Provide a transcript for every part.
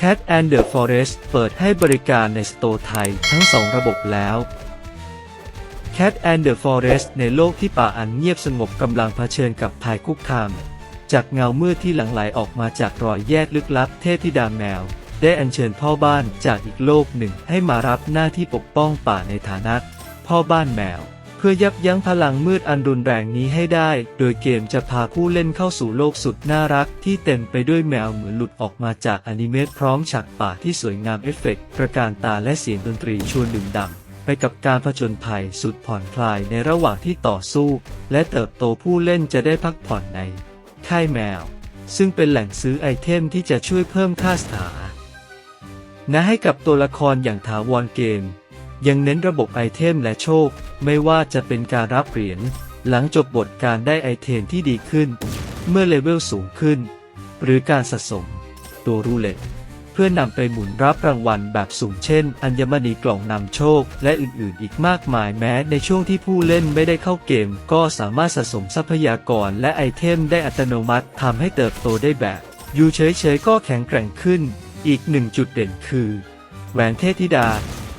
Cat and the Forest เปิดให้บริการในสโตร์ไทยทั้งสองระบบแล้ว Cat and the Forest ในโลกที่ป่าอันเงียบสงบกำลังเผชิญกับภัยคุกคาม จากเงามืดที่หลั่งไหลออกมาจากรอยแยกลึกลับเทพธิดาแมว ได้อัญเชิญพ่อบ้านจากอีกโลกหนึ่งให้มารับหน้าที่ปกป้องป่าในฐานะ พ่อบ้านแมว พื่อยับยั้งพลังมืดอันรุนแรงนี้ให้ได้ โดยเกมจะพาผู้เล่นเข้าสู่โลกสุดน่ารักที่เต็มไปด้วยแมวเหมือนหลุดออกมาจากอนิเมะพร้อมฉากป่าที่สวยงามเอฟเฟกต์ประการตาและเสียงดนตรีชวนดื่มด่ำไปกับการผจญภัยสุดผ่อนคลายในระหว่างที่ต่อสู้ และเติบโตผู้เล่นจะได้พักผ่อนใน ค่ายแมว ซึ่งเป็นแหล่งซื้อไอเทมที่จะช่วยเพิ่มค่าสถานะให้กับตัวละครอย่างถาวรเกม ยังเน้นระบบไอเทมและโชค ไม่ว่าจะเป็นการรับเหรียญหลังจบบทการได้ไอเทมที่ดีขึ้น เมื่อเลเวลสูงขึ้น หรือการสะสม ตัวรูเล็ตเพื่อนำไปหมุนรับรางวัลแบบสุ่มเช่น อัญมณีกล่องนำโชค และอื่นๆ อีกมากมายแม้ ในช่วงที่ผู้เล่นไม่ได้เข้าเกม ก็สามารถสะสมทรัพยากรและไอเทมได้อัตโนมัติทำให้เติบโตได้แบบ อยู่เฉยๆก็แข็งแกร่งขึ้น อีกหนึ่งจุดเด่นคือ แหวนเทพธิดา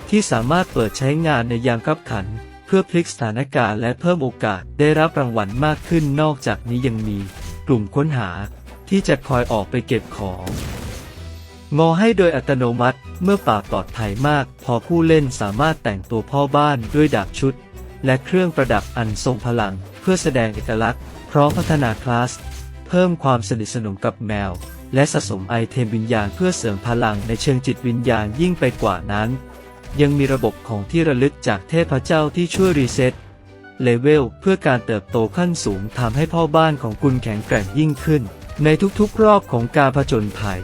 ที่สามารถเปิดใช้งานในยามคับขัน เพื่อพลิกสถานการณ์และเพิ่มโอกาสได้รับรางวัลมากขึ้นนอกจากนี้ยังมีกลุ่มค้นหาที่จะคอยออกไปเก็บของ งอให้โดยอัตโนมัติเมื่อป่าปลอดภัยมาก พอผู้เล่นสามารถแต่งตัวพ่อบ้านด้วยดาบชุด และเครื่องประดับอันทรงพลัง เพื่อแสดงเอกลักษณ์ พร้อมพัฒนาคลาส เพิ่มความสนิทสนมกับแมว และสะสมไอเทมวิญญาณเพื่อเสริมพลังในเชิงจิตวิญญาณยิ่งไปกว่านั้น ยังมีระบบของที่ระลึกจากเทพเจ้าที่ช่วยรีเซ็ตเลเวลเพื่อการเติบโตขั้นสูงทำให้พ่อบ้านของคุณแข็งแกร่งยิ่งขึ้น ในทุกๆรอบของการผจญภัย